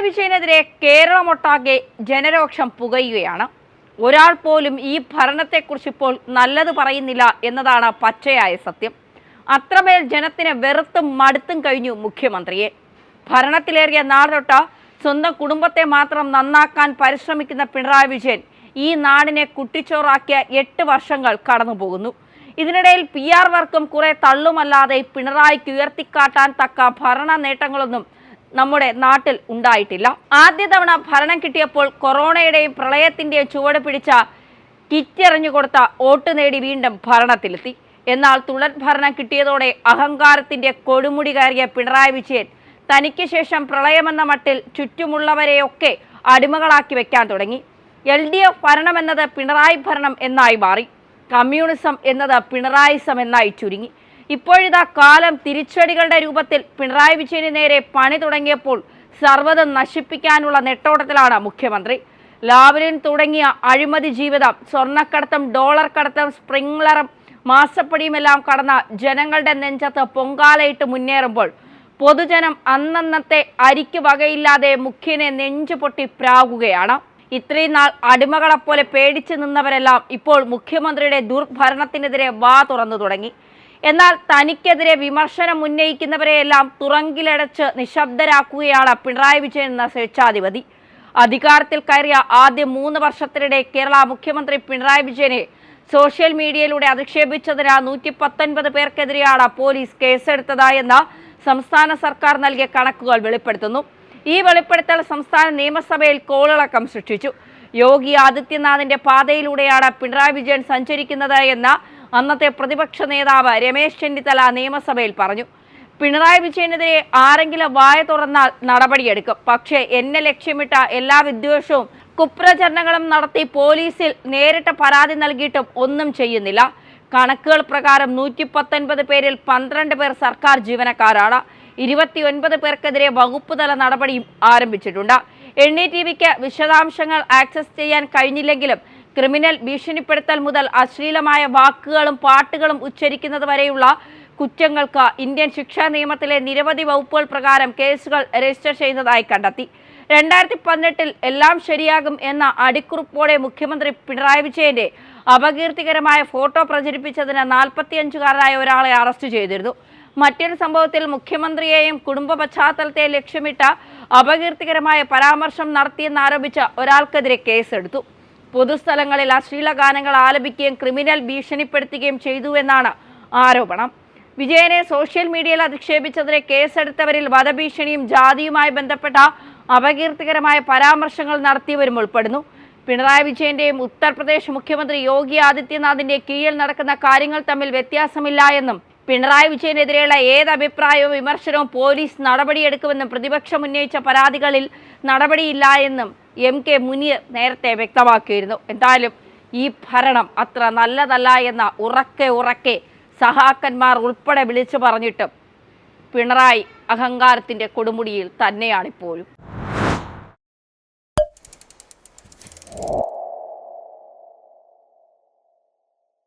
പിണറായി വിജയനെതിരെ കേരളമൊട്ടാകെ ജനരോക്ഷം പുകയുകയാണ്. ഒരാൾ പോലും ഈ ഭരണത്തെക്കുറിച്ച് ഇപ്പോൾ നല്ലത് പറയുന്നില്ല എന്നതാണ് പച്ചയായ സത്യം. അത്രമേൽ ജനത്തിന് വെറുത്തും മടുത്തും കഴിഞ്ഞു മുഖ്യമന്ത്രിയെ. ഭരണത്തിലേറിയ നാടൊട്ട സ്വന്തം കുടുംബത്തെ മാത്രം നന്നാക്കാൻ പരിശ്രമിക്കുന്ന പിണറായി വിജയൻ ഈ നാടിനെ കുട്ടിച്ചോറാക്കിയ എട്ട് വർഷങ്ങൾ കടന്നുപോകുന്നു. ഇതിനിടയിൽ പി ആർ വർക്കും കുറെ തള്ളുമല്ലാതെ പിണറായിക്ക് ഉയർത്തിക്കാട്ടാൻ തക്ക ഭരണ നേട്ടങ്ങളൊന്നും നമ്മുടെ നാട്ടിൽ ഉണ്ടായിട്ടില്ല. ആദ്യ തവണ ഭരണം കിട്ടിയപ്പോൾ കൊറോണയുടെയും പ്രളയത്തിന്റെയും ചുവട് പിടിച്ച കിറ്റെറിഞ്ഞു കൊടുത്ത വോട്ട് നേടി വീണ്ടും ഭരണത്തിലെത്തി. എന്നാൽ തുടർ ഭരണം കിട്ടിയതോടെ അഹങ്കാരത്തിന്റെ കൊടുമുടി കയറിയ പിണറായി വിജയൻ തനിക്ക് ശേഷം പ്രളയമെന്ന മട്ടിൽ ചുറ്റുമുള്ളവരെയൊക്കെ അടിമകളാക്കി വെക്കാൻ തുടങ്ങി. എൽ ഡി എഫ് ഭരണമെന്നത് പിണറായി ഭരണം എന്നായി മാറി. കമ്മ്യൂണിസം എന്നത് പിണറായിസം എന്നായി ചുരുങ്ങി. ഇപ്പോഴിതാ കാലം തിരിച്ചടികളുടെ രൂപത്തിൽ പിണറായി വിജയന് നേരെ പണി തുടങ്ങിയപ്പോൾ സർവതും നശിപ്പിക്കാനുള്ള നെട്ടോട്ടത്തിലാണ് മുഖ്യമന്ത്രി. ലാവലിൻ തുടങ്ങിയ അഴിമതി ജീവിതം സ്വർണക്കടത്തും ഡോളർ കടത്തും സ്പ്രിംഗ്ലറും മാസപ്പടിയുമെല്ലാം കടന്ന ജനങ്ങളുടെ നെഞ്ചത്ത് പൊങ്കാലയിട്ട് മുന്നേറുമ്പോൾ പൊതുജനം അന്നന്നത്തെ അരിക്ക് വകയില്ലാതെ മുഖ്യനെ നെഞ്ചു പൊട്ടി പ്രാകുകയാണ്. ഇത്രയും നാൾ അടിമകളെപ്പോലെ പേടിച്ചു നിന്നവരെല്ലാം ഇപ്പോൾ മുഖ്യമന്ത്രിയുടെ ദുർഭരണത്തിനെതിരെ വാ തുറന്നു തുടങ്ങി. എന്നാൽ തനിക്കെതിരെ വിമർശനം ഉന്നയിക്കുന്നവരെയെല്ലാം തുറങ്കിലടച്ച് നിശബ്ദരാക്കുകയാണ് പിണറായി വിജയൻ എന്ന സ്വേച്ഛാധിപതി. അധികാരത്തിൽ കയറിയ ആദ്യ മൂന്ന് വർഷത്തിനിടെ കേരള മുഖ്യമന്ത്രി പിണറായി വിജയനെ സോഷ്യൽ മീഡിയയിലൂടെ അധിക്ഷേപിച്ചതിന് നൂറ്റി പത്തൊൻപത് പേർക്കെതിരെയാണ് പോലീസ് കേസെടുത്തതായെന്ന സംസ്ഥാന സർക്കാർ നൽകിയ കണക്കുകൾ വെളിപ്പെടുത്തുന്നു. ഈ വെളിപ്പെടുത്തൽ സംസ്ഥാന നിയമസഭയിൽ കോളിളക്കം സൃഷ്ടിച്ചു. യോഗി ആദിത്യനാഥിന്റെ പാതയിലൂടെയാണ് പിണറായി വിജയൻ സഞ്ചരിക്കുന്നത് എന്ന് അന്നത്തെ പ്രതിപക്ഷ നേതാവ് രമേശ് ചെന്നിത്തല നിയമസഭയിൽ പറഞ്ഞു പിണറായി വിജയനെതിരെ ആരെങ്കിലും വായ തുറന്നാൽ നടപടിയെടുക്കും. പക്ഷേ എന്നെ ലക്ഷ്യമിട്ട എല്ലാ വിദ്വേഷവും കുപ്രചരണങ്ങളും നടത്തി പോലീസിൽ നേരിട്ട് പരാതി നൽകിയിട്ടും ഒന്നും ചെയ്യുന്നില്ല. കണക്കുകൾ പ്രകാരം നൂറ്റി പത്തൊൻപത് പേരിൽ പന്ത്രണ്ട് പേർ സർക്കാർ ജീവനക്കാരാണ്. ഇരുപത്തിയൊൻപത് പേർക്കെതിരെ വകുപ്പ് തല നടപടിയും ആരംഭിച്ചിട്ടുണ്ട്. എൻ ഡി ടി വിക്ക് വിശദാംശങ്ങൾ ആക്സസ് ചെയ്യാൻ കഴിഞ്ഞില്ലെങ്കിലും ക്രിമിനൽ ഭീഷണിപ്പെടുത്തൽ മുതൽ അശ്ലീലമായ വാക്കുകളും പാട്ടുകളും ഉച്ചരിക്കുന്നത് വരെയുള്ള കുറ്റങ്ങൾക്ക് ഇന്ത്യൻ ശിക്ഷാ നിയമത്തിലെ നിരവധി വകുപ്പുകൾ പ്രകാരം കേസുകൾ രജിസ്റ്റർ ചെയ്യുന്നതായി കണ്ടെത്തി. രണ്ടായിരത്തി പതിനെട്ടിൽ എല്ലാം ശരിയാകും എന്ന അടിക്കുറിപ്പോടെ മുഖ്യമന്ത്രി പിണറായി വിജയന്റെ അപകീർത്തികരമായ ഫോട്ടോ പ്രചരിപ്പിച്ചതിന് നാൽപ്പത്തിയഞ്ചുകാരനായ ഒരാളെ അറസ്റ്റ് ചെയ്തിരുന്നു. മറ്റൊരു സംഭവത്തിൽ മുഖ്യമന്ത്രിയെയും കുടുംബ പശ്ചാത്തലത്തെ ലക്ഷ്യമിട്ട അപകീർത്തികരമായ പരാമർശം നടത്തിയെന്നാരോപിച്ച ഒരാൾക്കെതിരെ കേസെടുത്തു. പൊതുസ്ഥലങ്ങളിൽ അശ്ലീല ഗാനങ്ങൾ ആലപിക്കുകയും ക്രിമിനൽ ഭീഷണിപ്പെടുത്തുകയും ചെയ്തു എന്നാണ് ആരോപണം. വിജയനെ സോഷ്യൽ മീഡിയയിൽ അധിക്ഷേപിച്ചതിനെ കേസെടുത്തവരിൽ വധഭീഷണിയും ജാതിയുമായി ബന്ധപ്പെട്ട അപകീർത്തികരമായ പരാമർശങ്ങൾ നടത്തിയവരും ഉൾപ്പെടുന്നു. പിണറായി വിജയന്റെയും ഉത്തർപ്രദേശ് മുഖ്യമന്ത്രി യോഗി ആദിത്യനാഥിന്റെ കീഴിൽ നടക്കുന്ന കാര്യങ്ങൾ തമ്മിൽ വ്യത്യാസമില്ല എന്നും പിണറായി വിജയനെതിരെയുള്ള ഏത് അഭിപ്രായവും വിമർശനവും പോലീസ് നടപടിയെടുക്കുമെന്നും പ്രതിപക്ഷം ഉന്നയിച്ച പരാതികളിൽ നടപടിയില്ല എന്നും എം കെ മുനീർ നേരത്തെ വ്യക്തമാക്കിയിരുന്നു. എന്തായാലും ഈ ഭരണം അത്ര നല്ലതല്ല എന്ന ഉറക്കെ ഉറക്കെ സഹാക്കന്മാർ ഉൾപ്പെടെ വിളിച്ചു പറഞ്ഞിട്ടും പിണറായി അഹങ്കാരത്തിന്റെ കൊടുമുടിയിൽ തന്നെയാണിപ്പോഴും.